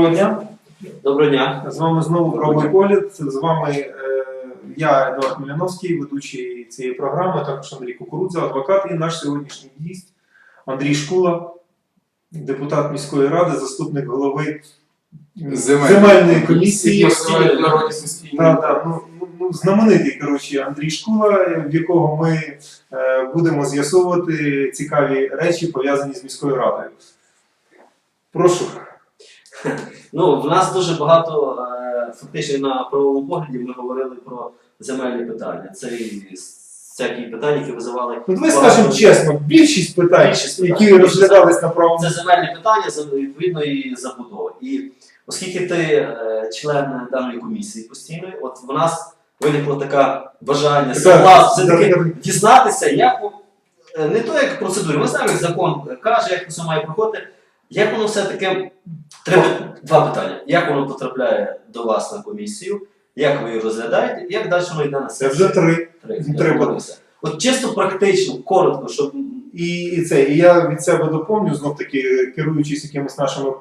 Доброго дня. Доброго дня. З вами знову правий погляд. З вами е, я, Едуард Миляновський, ведучий цієї програми, також Андрій Кукурудза, адвокат, і наш сьогоднішній гість Андрій Шкула, депутат міської ради, заступник голови земельної комісії. Ну, ну, ну, знаменитий коротше, Андрій Шкула, в якого ми е, будемо з'ясовувати цікаві речі, пов'язані з міською радою. Прошу. Ну, в нас дуже багато е, фактично на правовому погляді ми говорили про земельні питання. Це і всякі питання, які визивали. Давай скажемо чесно, більшість питань, Більшість питань. які розглядались на правому Це земельні питання за- відповідно і забудови. І оскільки ти е, член даної комісії постійної, от в нас виникло таке бажання все-таки дізнатися, як е, не то як процедурі, ми знаємо, як закон каже, як це має проходити. Як воно все-таки треба два питання. Як воно потрапляє до вас на комісію, як ви її розглядаєте, і як далі воно йде на Це сесію? вже три. Три. Домовилися. От чисто практично, коротко, щоб І, і це, і я від себе доповню, знов таки, керуючись якимись нашими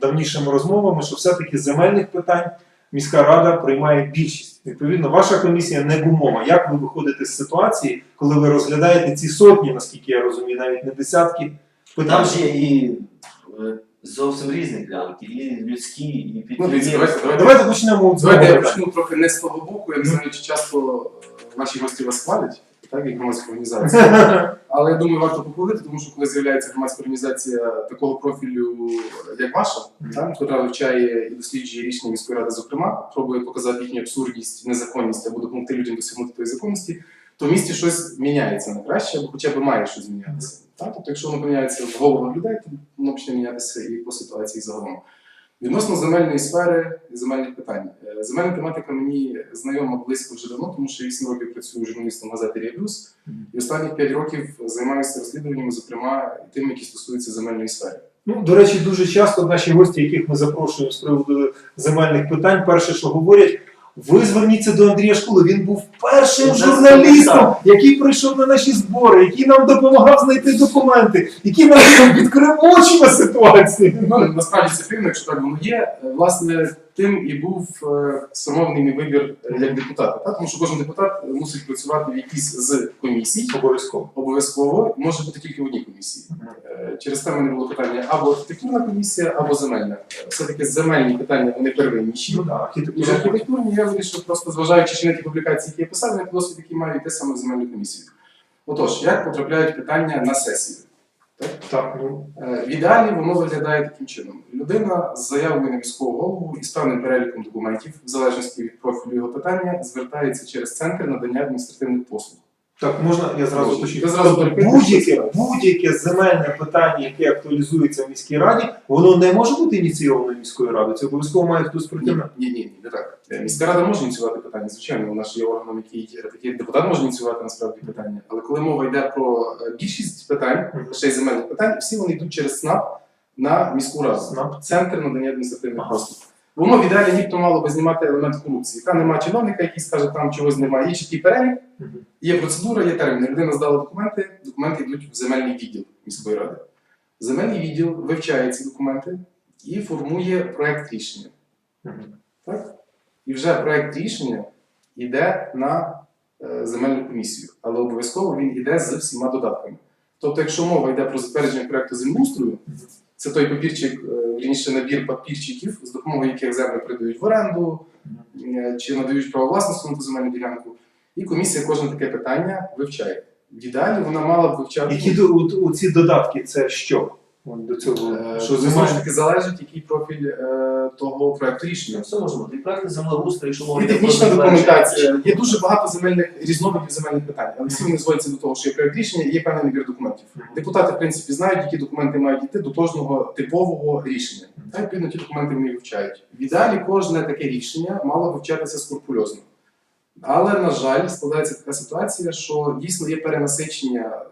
давнішими розмовами, що все-таки земельних питань міська рада приймає більшість. Відповідно, ваша комісія не гумова. Як ви виходите з ситуації, коли ви розглядаєте ці сотні, наскільки я розумію, навіть не десятки питань? там ж є і зовсім різні ділянки, і людські, і Ну, дивіться, давайте, давайте, Давайте почнемо з давайте я почну трохи не з того боку. Я не знаю, чи часто е, ваші гості вас хвалять, так, як громадська організація. Але я думаю, варто похвалити, тому що коли з'являється громадська організація такого профілю, як ваша, так, яка вивчає і досліджує рішення міської ради, зокрема, пробує показати їхню абсурдність, незаконність або допомогти людям досягнути тої законності, то в місті щось міняється на краще, або хоча б має щось змінятися. Так? Тобто, якщо воно поміняється в головах людей, то воно почне мінятися і по ситуації загалом. Відносно земельної сфери і земельних питань. Е, Земельна тематика мені знайома близько вже давно, тому що 8 років працюю журналістом газети Ріабюс. І останні 5 років займаюся розслідуваннями, зокрема і тими, які стосуються земельної сфери. Ну, до речі, дуже часто наші гості, яких ми запрошуємо з приводу земельних питань, перше, що говорять, ви зверніться до Андрія Шкули. Він був першим журналістом, який прийшов на наші збори, який нам допомагав знайти документи, який нам відкрив очі на ситуацію. Ну, насправді це дивно, якщо так воно є. Е, Власне, тим і був е, сформований мій вибір е, як депутата. Так? Тому що кожен депутат мусить працювати в якійсь з комісій. Обов'язково. Обов'язково може бути тільки в одній комісії. Через те в мене було питання або архітектурна комісія, або земельна. Все-таки земельні питання вони первинніші. Ну так, Ніж архітектура. архітектурні, я вирішив, просто зважаючи на ті публікації, які я писав, на досвід, який маю йти саме в земельну комісію. Отож, як потрапляють питання на сесію? Так, ну, Е, В ідеалі воно виглядає таким чином: людина з заявою на міського голову і з певним переліком документів, в залежності від профілю його питання, звертається через центр надання адміністративних послуг. Так, можна я зразу уточню? Ви зразу Тобто будь-яке, будь-яке земельне питання, яке актуалізується в міській раді, воно не може бути ініційовано міською радою. Це обов'язково має хтось прийти Ні, ні, ні, не так. Е, Міська рада може ініціювати питання, звичайно, вона ж є органом, який такий депутат може ініціювати насправді питання. Але коли мова йде про е, більшість питань, лише земельних питань, всі вони йдуть через СНАП на міську раду. СНАП. Центр надання адміністративних Ага. послуг. Воно в ідеалі нібито мало би знімати елемент корупції. Там немає чиновника, який скаже, там чогось немає. Є чіткий перелік, є процедура, є терміни. Людина здала документи, документи йдуть в земельний відділ міської ради. Земельний відділ вивчає ці документи і формує проект рішення. Так? І вже проект рішення йде на е, земельну комісію, але обов'язково він йде з всіма додатками. Тобто, якщо мова йде про затвердження проекту землеустрою, це той папірчик, е, вірніше набір папірчиків, з допомогою яких землю передають в оренду е, чи надають право власності на ту земельну ділянку. І комісія кожне таке питання вивчає. В ідеалі вона мала б вивчати. Які до- у ці додатки це що? От До цього, Е, що Знову ж таки залежить, який профіль е, того проекту рішення. все може бути. І проекти землеустрою, якщо І технічна документація. Є дуже багато земельних різновидів земельних питань, але всі вони зводяться до того, що є проект рішення і є певний набір документів. Депутати, в принципі, знають, які документи мають йти до кожного типового рішення. Та відповідно ті документи вони вивчають. В ідеалі кожне таке рішення мало вивчатися скрупульозно. Але, на жаль, складається така ситуація, що дійсно є перенасичення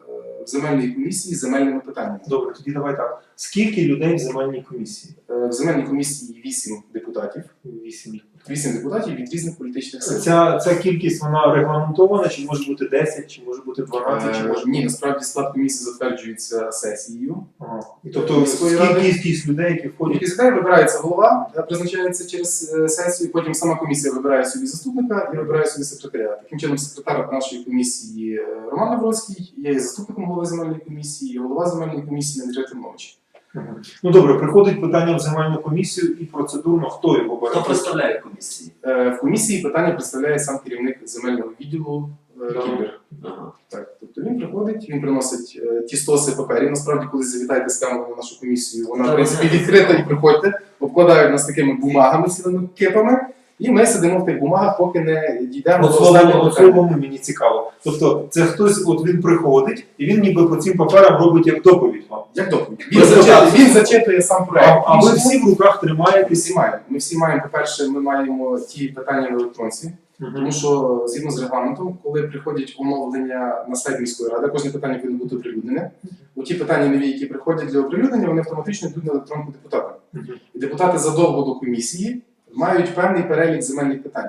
в земельній комісії земельними питаннями. Добре, тоді давай так. Скільки людей в земельній комісії? Е, В земельній комісії 8 депутатів. Вісім. Вісім депутатів від різних політичних сил. Ця, ця кількість вона регламентована, чи може бути 10, чи може бути 12, чи Е, може Ні, насправді склад комісії затверджується сесією. Ага. І Тобто ради. кількість людей, які входять. Кількість людей вибирається голова, е, призначається через е, сесію, потім сама комісія вибирає собі заступника і вибирає собі секретаря. Таким чином, секретар нашої комісії е, Роман Навроцький є заступником голови земельної комісії, і голова земельної комісії Андрій Тимович. Ну добре, приходить питання в земельну комісію і процедурно хто його бере. Хто представляє комісії? Е, В комісії питання представляє сам керівник земельного відділу е. Кібер. Ага. Так, тобто він приходить, він приносить е, ті стоси паперів. Насправді, коли завітаєте з камерою на нашу комісію, вона в Так, принципі відкрита і приходьте, обкладають нас такими бумагами, цілими кепами, і ми сидимо в тих бумагах, поки не дійдемо до словом, останнього словом мені цікаво. Тобто, це хтось, от він приходить, і він ніби по цим паперам робить як доповідь вам. Як доповідь? Він зачитує, він зачитує сам А, проект. а ви Він всі в руках Ми тримаєте. всі маємо. Ми всі маємо, по-перше, ми маємо ті питання в електронці, тому що згідно з регламентом, коли приходять оновлення на сайт міської ради, кожне питання повинно бути оприлюднене. У ті питання нові, які приходять для оприлюднення, вони автоматично йдуть на електронку депутата. Мгм. І депутати задовго до комісії мають певний перелік земельних питань.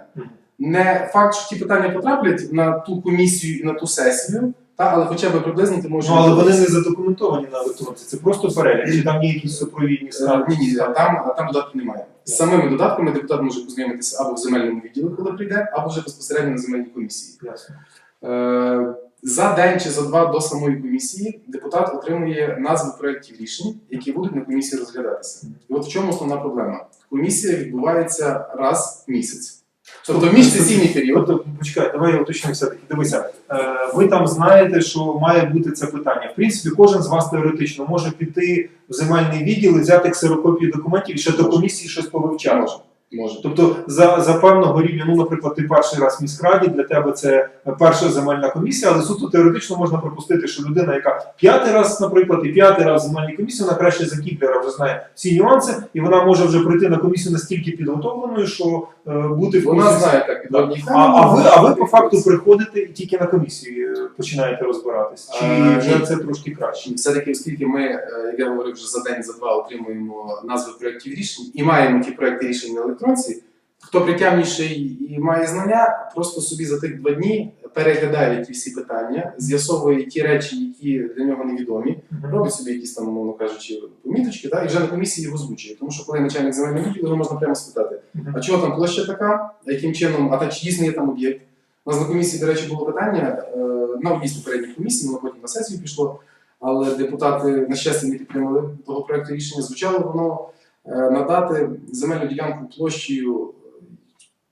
Не факт, що ті питання потраплять на ту комісію і на ту сесію, та, але хоча б приблизно ти можеш. Ну, але вони не задокументовані на електронці. Це просто перелік. Чи там є якісь супровідні Е. Ні, ні, а там, а там додатків немає. З самими додатками депутат може познайомитися або в земельному відділі, коли прийде, або вже безпосередньо на земельній комісії. Ясно. Е, За день чи за два до самої комісії депутат отримує назви проєктів рішень, які будуть на комісії розглядатися. І от в чому основна проблема? Комісія відбувається раз в місяць. Тобто в міжсесійний період. Тобто, почекай, давай я уточню все-таки. Дивися, е, ви там знаєте, що має бути це питання. В принципі, кожен з вас теоретично може піти в земельний відділ і взяти ксерокопії документів і ще до комісії щось повивчати. Може. Тобто за, за певного рівня, ну, наприклад, ти перший раз в міськраді, для тебе це перша земельна комісія, але суто теоретично можна припустити, що людина, яка п'ятий раз, наприклад, і п'ятий раз в земельній комісії, вона краще за Кіплера вже знає всі нюанси, і вона може вже прийти на комісію настільки підготовленою, що е, бути в Вона знає так підводні А, а, ви, а ви по факту приходите і тільки на комісії е, починаєте розбиратись? Чи Е, вже ні. це трошки краще? Все-таки, оскільки ми, е, як я говорив, вже за день, за два отримуємо назви проєктів рішень і маємо ті проєкти рішень на електронці, хто притямніший і має знання, просто собі за тих два дні переглядає ті всі питання, з'ясовує ті речі, які для нього невідомі, робить собі якісь там, умовно кажучи, поміточки, да, і вже на комісії їх озвучує. Тому що коли начальник земельного відділу, його можна прямо спитати, а чого там площа така, яким чином, а так чи дійсно є там об'єкт. У нас на комісії, до речі, було питання е, на одній з попередніх комісій, воно потім на сесію пішло, але депутати, на щастя, не підтримали того проекту рішення. Звучало воно надати земельну ділянку площею.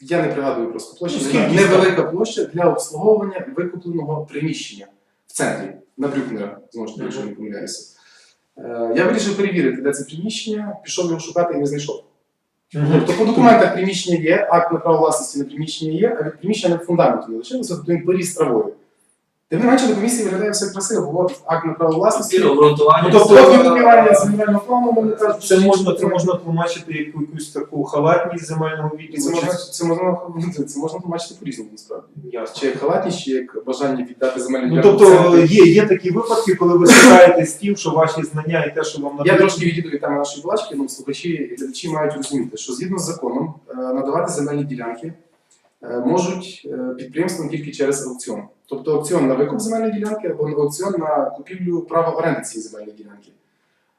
Я не пригадую просто площу. Ну, скільки невелика площа для обслуговування викупленого приміщення в центрі на Брюкнера, знову ж таки, якщо не помиляюся. Е, Я вирішив перевірити, де це приміщення, пішов його шукати і не знайшов. Тобто по документах приміщення є, акт на право власності на приміщення є, а від приміщення фундаменту не лишилося, тобто він поріс травою. Тим не менше на комісії виглядає все красиво. От акт на право власності. Обґрунтування. Ну, тобто. От відкривання земельного плану, вони кажуть, Це що можна, це можна тлумачити як якусь таку халатність земельного це можна, чи- це можна, це можна тлумачити по-різному, насправді. Ясно. Чи як халатність, чи як бажання віддати земельну Ну, тобто є, є такі випадки, коли ви стикаєтесь з тим, що ваші знання і те, що вам Я надають- трошки відійду від теми нашої балачки, ну слухачі і глядачі мають розуміти, що згідно з законом е, надавати земельні ділянки можуть підприємством підприємствам тільки через аукціон. Тобто аукціон на викуп земельної ділянки або аукціон на купівлю права оренди цієї земельної ділянки.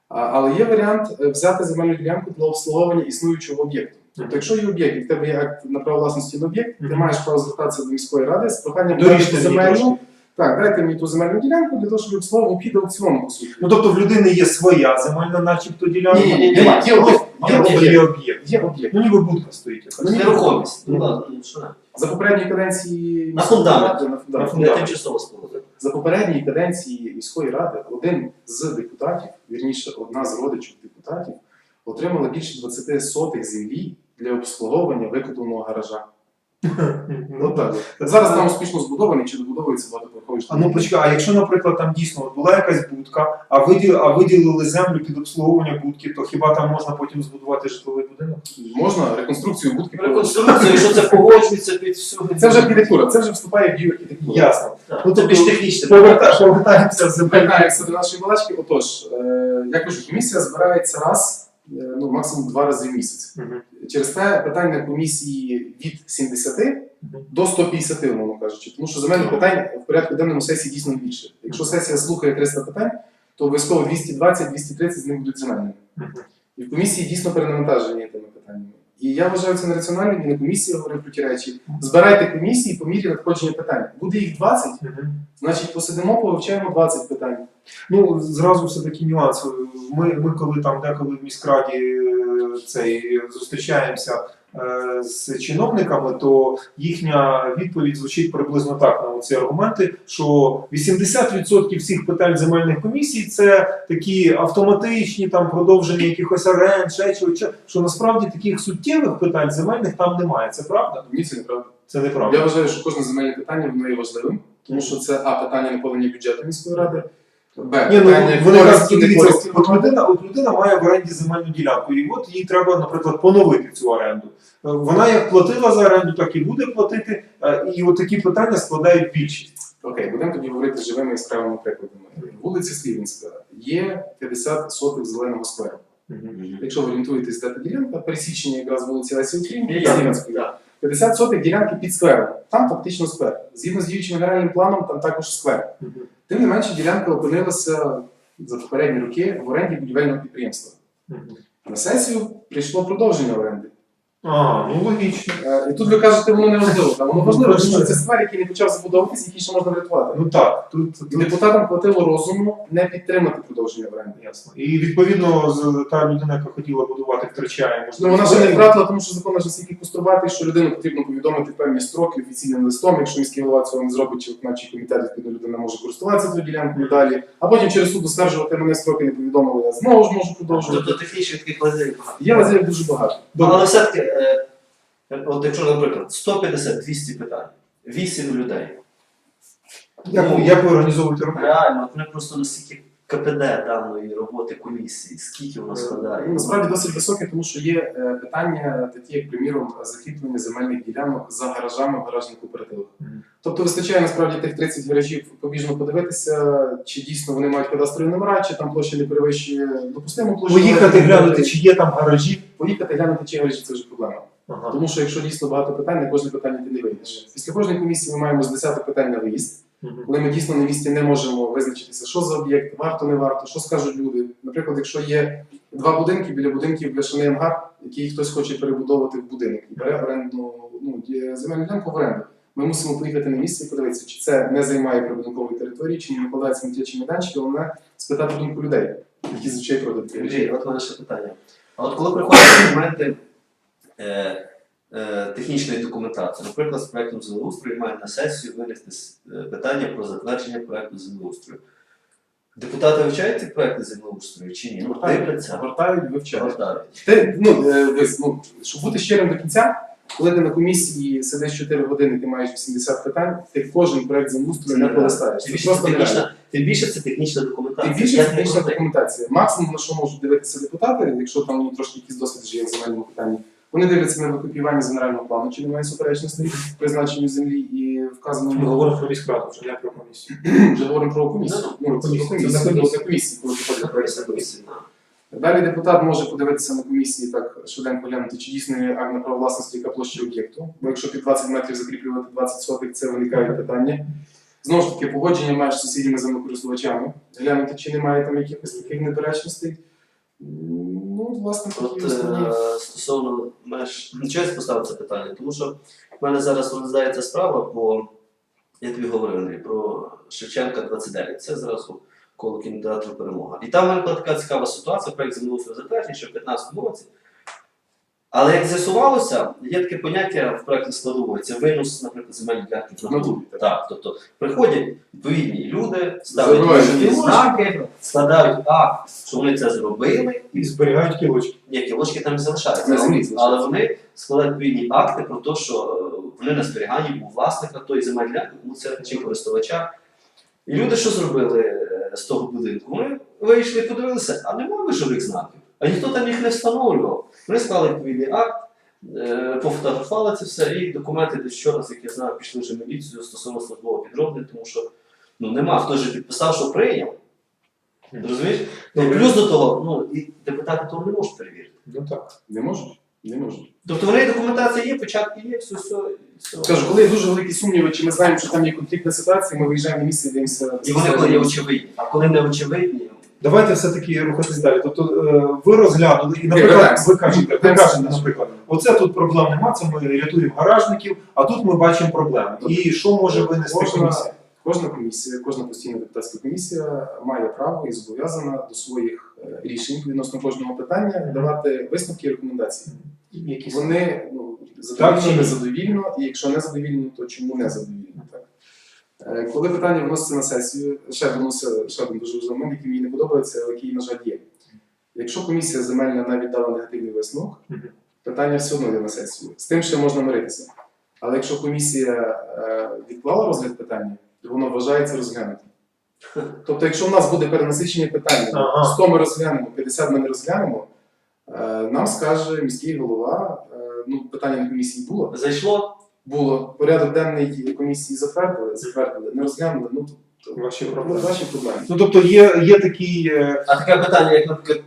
Але є варіант е, взяти земельну ділянку для обслуговування існуючого об'єкту. Тобто, якщо є об'єкт, і в тебе є акт на право власності на об'єкт, ти маєш право звертатися до міської ради з проханням земельну. Так, дайте мені ту земельну ділянку для того, щоб обслуговував під аукціоном, по суті. Ну тобто в людини є своя земельна, начебто ділянка. Ні, ні, ні, немає. Є об'єкт. А Є просто є об'єкт. Є об'єкт. Ну ніби будка стоїть. якась. Ну, ні. Нерухомість. Ну, Ну. ладно, ну, що не. За попередній каденції На фундамент. на На фундамент. Тимчасово споруда. За попередній каденції міської ради один з депутатів, вірніше, одна з родичів депутатів, отримала більше 20 сотих землі для обслуговування викупленого гаража. Ну так. Зараз там успішно збудований чи добудовується багатоповерховий А ну почекай, а якщо, наприклад, там дійсно от була якась будка, а виділи, а виділили землю під обслуговування будки, то хіба там можна потім збудувати житловий будинок? Можна реконструкцію будки проводити. Реконструкцію, якщо це погоджується під всю. Це вже архітектура, це вже вступає в дію архітектури. Ясно. Ну, це тобто, більш технічне. Поверта, повертаємося до нашої балачки. Отож, е, я кажу, комісія збирається раз ну, максимум два рази в місяць. Угу. Через те питання комісії від 70 до 150, умовно кажучи. Тому що за мене питань в порядку денному сесії дійсно більше. Якщо сесія слухає 300 питань, то обов'язково 220-230 з них будуть земельними. Угу. І в комісії дійсно перенавантажені тими. І я вважаю це нераціональним, і на комісії говорив про ті речі. Збирайте комісії по мірі надходження питань. Буде їх 20, Мгм. значить посидимо, повивчаємо 20 питань. Ну, зразу все таки нюанс. Ми, ми коли там деколи в міськраді е, цей зустрічаємося з чиновниками, то їхня відповідь звучить приблизно так на ці аргументи, що 80% всіх питань земельних комісій це такі автоматичні там продовження якихось аренд, ще чого, що, насправді таких суттєвих питань земельних там немає. Це правда? Ні, це неправда. Це неправда. Я вважаю, що кожне земельне питання воно є важливим, тому що це а питання наповнення бюджету міської ради, б Ні, ну вони користі, дивіться, користі от людина, от людина має в оренді земельну ділянку, і от їй треба, наприклад, поновити цю оренду. Вона як платила за оренду, так і буде платити. е, І от такі питання складають більшість. Окей, будемо тоді говорити живими яскравими прикладами. Вулиця Слівінська є 50 сотих зеленого скверу. Якщо ви орієнтуєтесь, де та ділянка, пересічення якраз вулиці Лесі. Так. 50 сотих ділянки під сквером. Там фактично сквер. Згідно з діючим генеральним планом, там також сквер. Тим не менше, ділянка опинилася за попередні роки в оренді будівельного підприємства. На сесію прийшло продовження оренди. А, ну логічно. Е, І тут ви кажете, воно не важливо. Воно Ну, важливо, тому що це сквер, який не почав забудовуватися, який ще можна врятувати. Ну так, тут, І тут депутатам хватило розуму не підтримати продовження оренди. ясно. І відповідно з- та людина, яка хотіла будувати, втрачає Ну, можливість. вона ще не втратила, тому що закон аж настільки кострубатий, що людину потрібно повідомити в певні строки офіційним листом. Якщо міський голова цього не зробить, чи виконавчий комітет відповідно людина може користуватися цією ділянкою далі. А потім через суд оскаржувати мене строки не повідомили. Я знову ж можу продовжувати. Тобто технічних таких лазерів. Є лазерів дуже багато. Добре. Але все-таки, е, от якщо, наприклад, 150-200 питань, 8 людей. Як, Ну, ви- як ви організовуєте роботу? Реально, вони просто настільки КПД даної роботи комісії, скільки воно складає. Ну, Насправді досить високе, тому що є е, питання, такі як, приміром, закріплення земельних ділянок за гаражами в гаражних кооперативах. Тобто вистачає насправді тих 30 гаражів побіжно подивитися, чи дійсно вони мають кадастрові номера, чи там площа не перевищує допустиму площу. Поїхати глянути, чи є там гаражі. Поїхати глянути, чи гаражі це вже проблема. Ага. Тому що якщо дійсно багато питань, на кожне питання ти не вийдеш. Після кожної комісії ми маємо з 10 питань на виїзд. Коли ми дійсно на місці не можемо визначитися, що за об'єкт, варто, не варто, що скажуть люди. Наприклад, якщо є два будинки, біля будинків бляшаний ангар, який хтось хоче перебудовувати в будинок і бере оренду, ну, земельну ділянку в оренду. Ми мусимо поїхати на місце і подивитися, чи це не займає прибудинкової території, чи не накладається на дитячі майданчики, головне спитати думку людей, які звичайно продають Андрій, от мене ще питання. А от коли приходять документи е, е, технічної документації, наприклад, з проєктом землеустрою має на сесію винести е, питання про затвердження проєкту землеустрою. Депутати вивчають ці проєкти землеустрою чи ні? Ну, дивляться, Гортають, вивчають. Ти, ну, е, дивись, ну, щоб бути щирим до кінця, коли ти на комісії сидиш 4 години, ти маєш 80 питань, ти кожен проект землеустрою не пролистаєш. Тим більше, просто це технічна, тим більше це технічна Тим документація. більше Я не технічна проти. документація. Максимум, на що можуть дивитися депутати, якщо там ну, трошки якийсь досвід вже є в земельному питанні, вони дивляться на викопіювання з генерального плану, чи немає суперечностей в призначенні землі і Ми вказаному. говоримо про міськраду, вже не про комісію. Вже говоримо про комісію. Ну, Ну, це комісію. Це комісія. комісії, коли проекти Це комісії. комісія. Далі депутат може подивитися на комісії так швиденько глянути, чи дійсно є акт на право власності, яка площа об'єкту. Бо якщо під 20 метрів закріплювати 20 сотих, це виникають питання. Знову ж таки, погодження маєш з сусідніми землекористувачами, глянути, чи немає там якихось таких недоречностей. Ну, власне, От е, стосовно меж, чого я поставив це питання? Тому що в мене зараз розглядається справа по, я тобі говорив, про Шевченка 29. Це зразу коло кінотеатру перемога. І там виникла така цікава ситуація, проєкт землеустрою затверджений ще в 2015 році. Але як з'ясувалося, є таке поняття в проєкті складової, це винос, наприклад, земельних ділянки натурі. так. Тобто приходять відповідні люди, ставлять знаки, складають акт, що вони це зробили, І зберігають кілочки. ні, кілочки там і залишаються, але, але вони складають відповідні акти про те, що е, вони на зберіганні був власника тої земельної ділянки, кому це чи користувача. І люди що зробили з того будинку? Вони вийшли і подивилися, а немає живих знаків. А ніхто там їх не встановлював. Вони склали відповідний акт, е, пофотографували це все, і документи десь вчора, як я знаю, пішли вже міліцію стосовно службового підроблення, тому що ну, нема хто ж підписав, що прийняв. Розумієш? Добре. Плюс до того, ну, і депутати того не можуть перевірити. Ну так. Не можуть? Не можуть. Тобто вони документація є, початки є, все, все. все. Кажу, коли є дуже великі сумніви, чи ми знаємо, що там є конфліктна ситуація, ми виїжджаємо на місце і дивимося. І вони коли є очевидні. А коли не очевидні, Давайте все-таки рухатись далі. Тобто е, ви розглянули, і, наприклад, ви кажете, ви кажете, наприклад, оце тут проблем нема, це ми рятуємо гаражників, а тут ми бачимо проблеми. І що може винести Кожна- комісія? Кожна комісія, кожна постійна депутатська комісія має право і зобов'язана до своїх е, рішень відносно кожного питання давати висновки і рекомендації. Якісь Вони ну, задовільно, незадовільно, і якщо не задовільно, то чому не задовільно? Так? Е, Коли питання вноситься на сесію, ще вноситься ще один дуже важливий момент, який мені не подобається, але який, на жаль, є. Якщо комісія земельна навіть дала негативний висновок, питання все одно йде на сесію. З тим ще можна миритися. Але якщо комісія е, відклала розгляд питання, воно вважається розглянутим. Тобто, якщо в нас буде перенасичення питання, 100 ми розглянемо, 50 ми не розглянемо, е, нам скаже міський голова, е, ну, питання на комісії було. зайшло, Було порядок денний комісії затвердили, затвердили, не розглянули. Ну, то, Ваші проблеми. Ну тобто є, є такий. е, а таке питання, як, наприклад,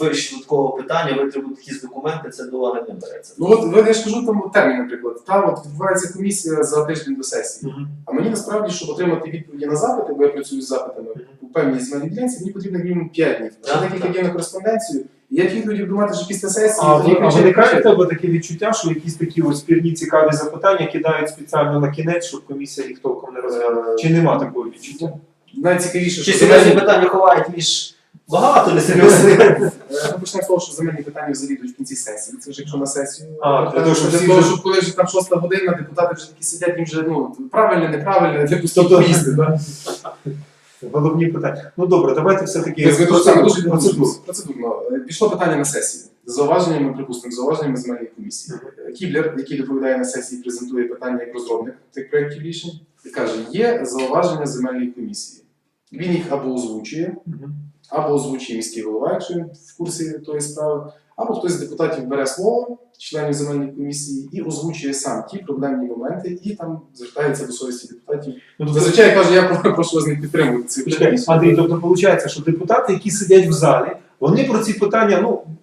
вирішення такого питання, витребують якісь документи, це до уваги не береться. Ну от ви- я ж кажу там термін, наприклад. Там от відбувається комісія за тиждень до сесії. А мені насправді, щоб отримати відповіді на запити, бо я працюю з запитами у певній земельній ділянці, мені потрібно мінімум 5 днів. Так, декілька днів на кореспонденцію. Я відповіді буду мати вже після сесії. А, ви- а виникає в тебе таке відчуття, що якісь такі ось спірні цікаві запитання кидають спеціально на кінець, щоб комісія їх толком не розглянула? Чи нема такого відчуття? Найцікавіше, Чи що серйозні питання ховають між багато несерйозних? Е, Ну, почнемо з того, що земельні питання взагалі йдуть в кінці сесії. Це вже якщо на сесію. А, Е, для того, щоб всі того, вже- коли вже там шоста година, депутати вже такі сидять, їм вже ну правильно, неправильно, для пустого Тобто- місця. Да? Головні питання. Ну добре, давайте все-таки Ми дуже процедурно. Е, Пішло питання на сесії. З зауваженнями, припустимо, з зауваженнями земельної комісії. Е, Кіблер, який доповідає на сесії, презентує питання як розробник цих проєктів рішень, і каже: є зауваження земельної комісії. Він їх або озвучує, Мгм. Або озвучує міський голова, якщо він в курсі тої справи, або хтось з депутатів бере слово, членів земельної комісії, і озвучує сам ті проблемні моменти, і там звертається до совісті депутатів. Ну, тобто, Зазвичай каже, я про- прошу вас не підтримувати ці. Андрій, тобто виходить, що депутати, які сидять в залі, вони про ці питання, ну ну,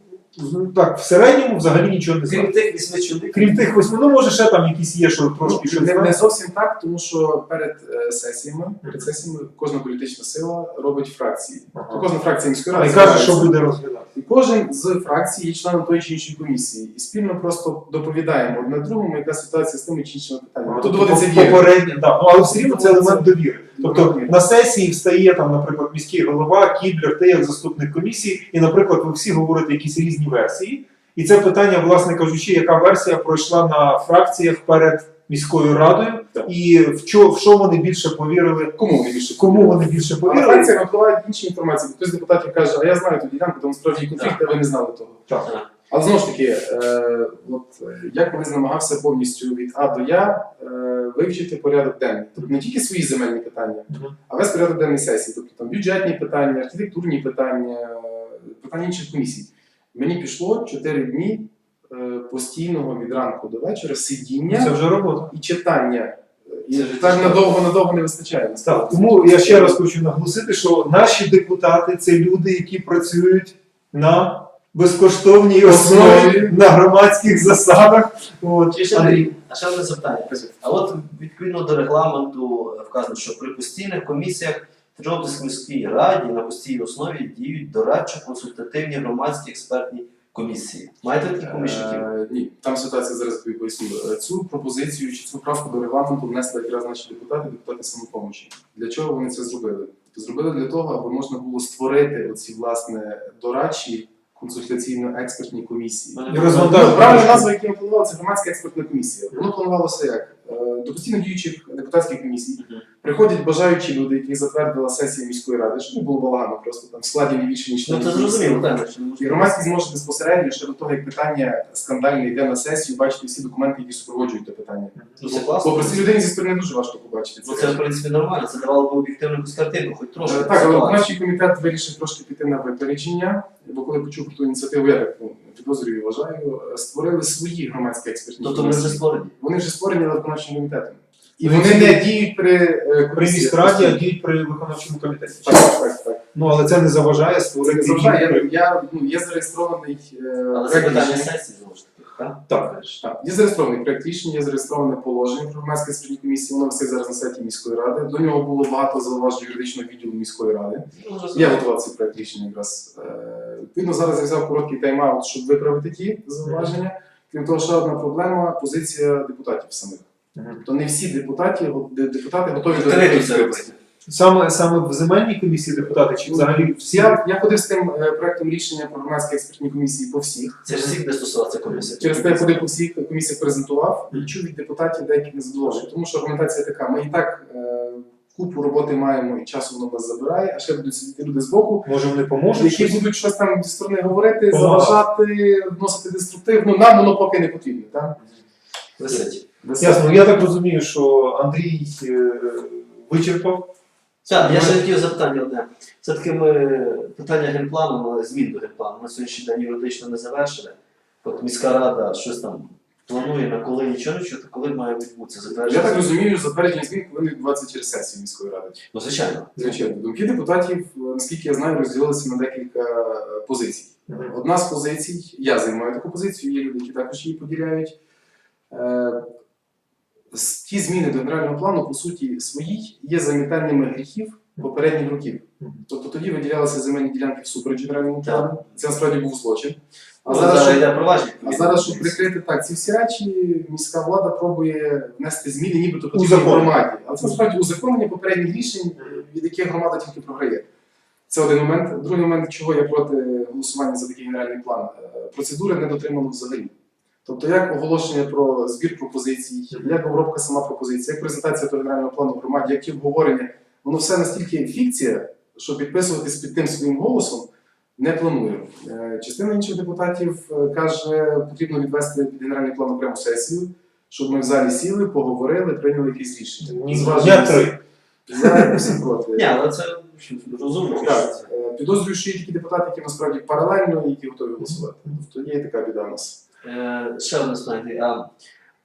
так, в середньому взагалі нічого не Крім знають. тих вісьми чоловік. Крім тих восьми, ну може ще там якісь є, що трошки Ну, щось не, не зовсім так, тому що перед е, сесіями, перед сесіями кожна політична сила робить фракції. Ага. То кожна фракція міської І ради каже, збирається. що буде розглядати. І кожен з фракцій є членом тої чи іншої комісії. І спільно просто доповідаємо одне другому, яка ситуація з тими чи іншими питаннями. Тут доводиться вірити. попередньо, да. ну, але все рівно це елемент довіри. Тобто на сесії встає там, наприклад, міський голова, кіблер, ти як заступник комісії, і, наприклад, ви всі говорите якісь різні версії. І це питання, власне кажучи, яка версія пройшла на фракціях перед міською радою, Так. і в що, в що вони більше повірили, Кому вони більше? кому вони більше А повірили. фракціях випливають інші інформації. Хтось депутатів каже, а я знаю ту ділянку, тому справді є конфлікт, а ви не знали того. Так. Але знову ж таки, е, от, е, я колись намагався повністю від А до Я е, вивчити порядок денний. Тобто не тільки свої земельні питання, а весь порядок денний сесії. Тобто там бюджетні питання, архітектурні питання, питання інших комісій. Мені пішло 4 дні е, постійного від ранку до вечора сидіння Це вже робота. і читання. І так надовго надовго не вистачає. Так, тому я ще раз хочу наголосити, що наші депутати це люди, які працюють на безкоштовній основі, на громадських засадах. От, ще Андрій, а ще одне запитання. А от відповідно до регламенту вказано, що при постійних комісіях Тернопільській міській раді на постійній основі діють дорадчо-консультативні громадські експертні комісії. Маєте таких помічників? Е, Ні, там ситуація зараз тобі поясню. Е, Цю пропозицію чи цю правку до регламенту внесли якраз наші депутати, депутати самопомочі. Для чого вони це зробили? Зробили для того, аби можна було створити оці власне дорадчі консультаційно-експертні комісії. І розвантажити. Ну, правильна назва, яку ми планували, це громадська експертна комісія. Воно планувалося як? До постійно діючих депутатських комісій приходять бажаючі люди, які затвердила сесія міської ради, щоб не було балагану, просто там в складі не більше ніж Ну це зрозуміло, так. І громадськість може безпосередньо ще до того, як питання скандальне йде на сесію, бачити всі документи, які супроводжують те питання. Ну це Бо класно. простій людині зі сторони дуже важко побачити Ну це. в принципі нормально, це давало б об'єктивну якусь картинку, хоч трошки. Е, Так, але ситуації. наш комітет вирішив трошки піти на випередження, бо коли почув про ту ініціативу, я так ну, підозрюю і вважаю, е, створили свої громадські експертні Тобто вони вже створені. Вони вже створені виконавчим комітетом. І Ну, вони не діють при міській при міськраді, а діють при виконавчому комітеті. Так, так, так. Ну але це не заважає Це створити. не заважає. Я, я, ну, є зареєстрований е, Але це питання сесії знову ж таки, так? Так. Так, є зареєстрований проект рішення, є зареєстроване положення про громадські спільні комісії. Воно висить зараз на сайті міської ради. До нього було багато зауважень юридичного відділу міської ради. Ну, Я готував цей проект рішення якраз. Е, Відповідно, зараз я взяв короткий тайм-аут, щоб виправити ті зауваження. Крім того, ще одна проблема позиція депутатів самих. Тобто не всі депутати, депутати готові до Відкрито Саме саме в земельній комісії депутати, чи взагалі всі? Я, я ходив з тим е, проектом рішення про громадські експертні комісії по всіх. Це ж всіх не стосуватися комісії. Через те я ходив по всіх комісіях презентував і чув від депутатів деякі незадоволення. Тому що аргументація така: ми і так е, купу роботи маємо і часу воно нас забирає, а ще будуть сидіти люди з боку, Може вони поможуть? які щось? будуть щось там зі сторони говорити, Помагати. заважати, вносити деструктив. Ну нам воно поки не потрібно. Так? Висить. Ясно, я так розумію, що Андрій е, вичерпав. Так, я ще хотів запитання одне. Все-таки ми питання генплану, але змін до генплану на сьогоднішній день юридично не завершили. От міська рада щось там планує на коли нічого не чути, коли має відбутися Я так розумію, затвердження змін повинні відбуватися через сесію міської ради. Ну, звичайно. Звичайно, думки депутатів, е, наскільки я знаю, розділилися на декілька е, позицій. Одна з позицій, я займаю таку позицію, є люди, які також її поділяють. Ті зміни до генерального плану, по суті, свої є замітаннями гріхів попередніх років. Тобто тоді виділялися земельні ділянки всупереч генеральному плану. Це насправді був злочин. А А зараз, щоб, а зараз, щоб прикрити так ці всі речі, міська влада пробує внести зміни, нібито потрібні Узаконення. громаді. Але це насправді узаконення попередніх рішень, від яких громада тільки програє. Це один момент. Другий момент, чого я проти голосування за такий генеральний план. Е, Процедури не дотримано взагалі. Тобто, як оголошення про збір пропозицій, як обробка сама пропозиція, як презентація того генерального плану в громаді, як і обговорення, воно все настільки фікція, що підписуватись під тим своїм голосом не планую. Е, Частина інших депутатів е, каже, потрібно відвести під генеральний план окрему сесію, щоб ми в залі сіли, поговорили, прийняли якісь рішення. Ні. Я всі проти. Але це розумно. Е, підозрюю, що є такі депутати, які насправді паралельно і які готові голосувати. Тобто є і така біда у нас. Е, Ще одне питання. А,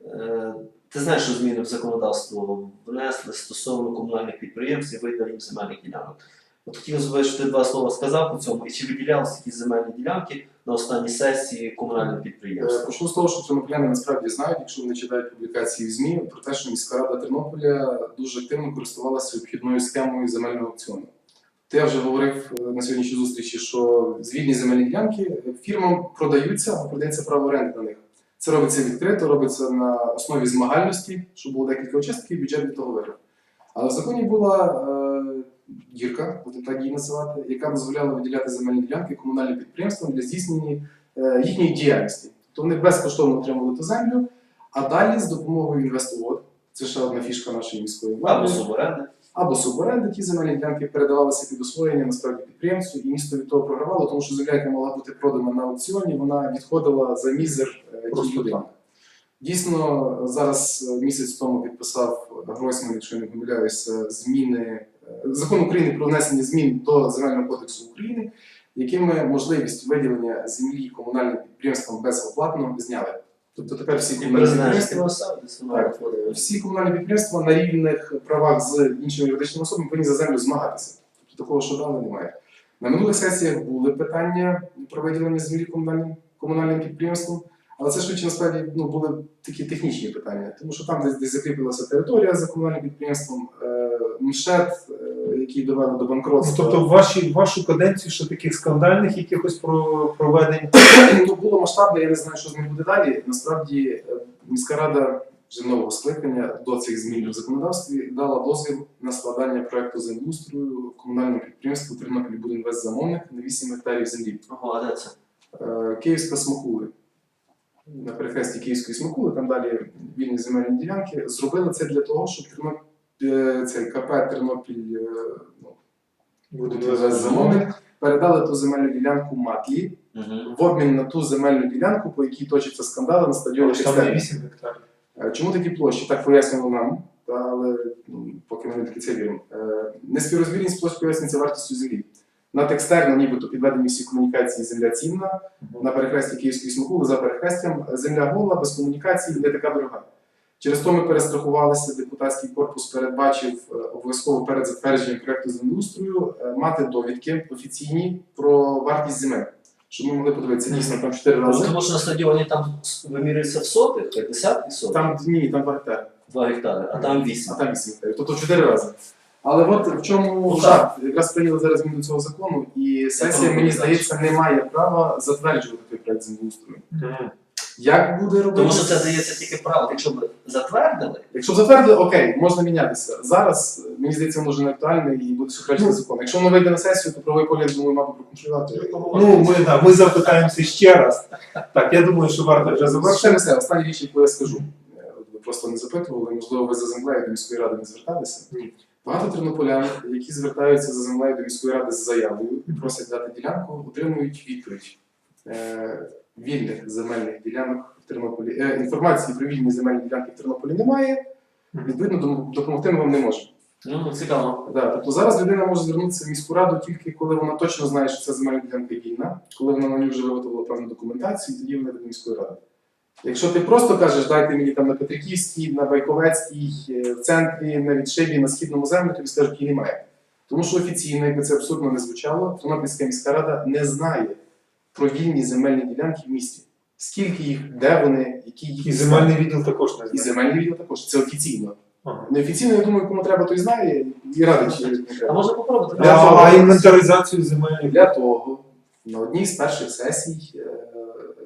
е, ти знаєш, що зміни в законодавство внесли стосовно комунальних підприємств і виділення земельних ділянок. От хотів би, щоб ти два слова сказав по цьому, і чи виділялися такі земельні ділянки на останній сесії комунальних Е, підприємств? Почну з того, що тернополяни насправді знають, якщо вони читають публікації в ЗМІ, про те, що міська рада Тернополя дуже активно користувалася обхідною схемою земельного аукціону. Я вже говорив е, на сьогоднішній зустрічі, що звільні земельні ділянки фірмам продаються, а продається право оренди на них. Це робиться відкрито, робиться на основі змагальності, щоб було декілька учасників, і бюджет від того виграв. Але в законі була е, дірка, будемо так її називати, яка дозволяла виділяти земельні ділянки комунальним підприємствам для здійснення е, їхньої діяльності. Тобто вони безкоштовно отримували ту землю, а далі з допомогою інвестуод, це ще одна фішка нашої міської Або влади, суборенди. Або суборенди, ті земельні ділянки передавалися під освоєння насправді підприємцю, і місто від того програвало, тому що земля, яка могла бути продана на аукціоні, вона відходила за мізер е, тій Дійсно, зараз е, місяць тому підписав Гройсман, якщо не помиляюся, зміни е, закон України про внесення змін до земельного кодексу України, якими можливість виділення землі комунальним підприємствам безоплатно зняли. Тобто тепер всі комунальні підприємства так, е, всі комунальні підприємства на рівних правах з іншими юридичними особами повинні за землю змагатися. Тобто такого, що дали, немає. На минулих сесіях були питання про виділення землі комунальним, комунальним підприємствам, але це швидше насправді ну, були такі технічні питання, тому що там десь, десь закріпилася територія за комунальним підприємством, е, МШЕТ, е, який довели до банкротства. тобто в ваші, вашу каденцію ще таких скандальних якихось проведень. ну, було масштабне, я не знаю, що з ним буде далі. Насправді е, міська рада вже нового скликання до цих змін в законодавстві дала дозвіл на складання проекту землеустрою комунальному підприємству Тернопіль Будінвестзамовник на 8 гектарів землі. Ого, де це? Е, Київська смакули. На перехресті Київської смакули, там далі вільні земельні ділянки. Зробили це для того, щоб Тернопіль, цей КП Тернопіль е, ну, Будінвестзамовник передали ту земельну ділянку Матлі Угу. в обмін на ту земельну ділянку, по якій точаться скандали на стадіоні Там не 8 гектарів. Е, Чому такі площі? Так пояснювало нам, та, але ну, поки ми не таки це віримо. Е, Неспіврозмірність площ пояснюється вартістю землі. Над екстерно, нібито підведені всі комунікації, земля цінна. На перехресті Київської смакули за перехрестям земля гола, без комунікацій, не така дорога. Через то ми перестрахувалися, депутатський корпус передбачив е, обов'язково перед затвердженням проекту землеустрою е, мати довідки офіційні про вартість земель. Щоб ми могли подивитися дійсно там 4 Ну, рази. Тому що на стадіоні там вимірюється в сотих, 50 і сотих, Там ні, там 2 гектари. 2 гектари, а там 8. А там 8 гектарів, тобто 4 рази. Але от в чому Ну, жарт. Якраз прийняли зараз зміну до цього закону, і сесія, мені здається, не має права затверджувати той проект землеустрою. Як буде робити? Тому що це дається тільки право. Якщо б затвердили, Якщо б затвердили, окей, можна мінятися. Зараз мені здається, воно вже не актуальне і буде суперечити закон. Якщо воно вийде на сесію, то правовий поліс думаю, мабуть, проконтролювати. Ну, ми, да, ми запитаємося ще раз. Так, я думаю, що варто вже Ще завершити. не все, остання річ, яку я скажу. Е, Ви просто не запитували, можливо, ви за землею до міської ради не зверталися. Ні. Багато тернополян, які звертаються за землею до міської ради з заявою і просять дати ділянку, отримують відповідь. Е, вільних земельних ділянок в Тернополі. Е, інформації про вільні земельні ділянки в Тернополі немає. Відповідно, дом- допомогти ми вам не можемо. ну цікаво. Да, тобто зараз людина може звернутися в міську раду тільки коли вона точно знає, що ця земельна ділянка вільна, коли вона на нього вже виготовила певну документацію, тоді вона йде до міської ради. Якщо ти просто кажеш, дайте мені там на Петриківській, на Байковецькій, е, в центрі, на відшибі, на східному землі, тобі скажуть, її немає. Тому що офіційно, якби це абсурдно не звучало, Тернопільська міська рада не знає про вільні земельні ділянки в місті. Скільки їх, де вони, які їх І земельний відділ також не і знає. земельні відділ також. Це офіційно. Ага. Неофіційно, я думаю, кому треба, той знає і радить, чи не А треба. можна попробувати? А, а інвентаризацію земель. Для того на одній з перших сесій е,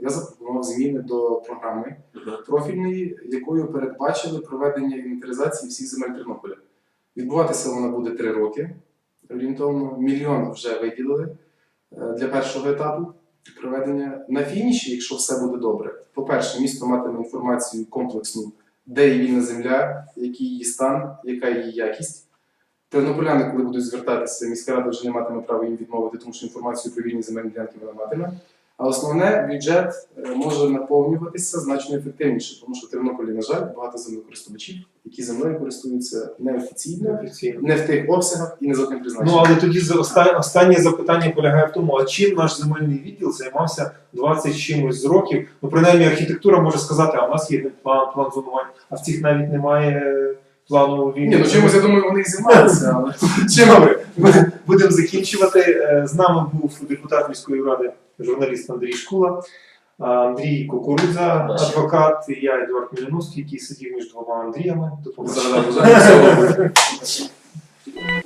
я запропонував зміни до програми Мгм. профільної, якою передбачили проведення інвентаризації всіх земель Тернополя. Відбуватися вона буде три роки. Орієнтовно мільйон вже виділили е, для першого етапу проведення. На фініші, якщо все буде добре, по-перше, місто матиме інформацію комплексну, де є вільна земля, який її стан, яка її якість. Тернополяни, коли будуть звертатися, міська рада вже не матиме права їм відмовити, тому що інформацію про вільні земельні ділянки вона матиме. А основне, бюджет е, може наповнюватися значно ефективніше, тому що в Тернополі, на жаль, багато землекористувачів, які землею користуються неофіційно, Офіційно. не в тих обсягах і не за тим Ну, але тоді за- останнє запитання полягає в тому, а чим наш земельний відділ займався 20 чимось з років? Ну, принаймні, архітектура може сказати, а в нас є план, план зонувань, а в цих навіть немає плану вільні. Ні, ну чимось я думаю, вони і займаються, але Чим ми будемо закінчувати. Е, З нами був депутат міської ради, журналіст Андрій Шкула, Андрій Кукурудза, адвокат, і я Едуард Міляновський, який сидів між двома Андріями. Допомагав.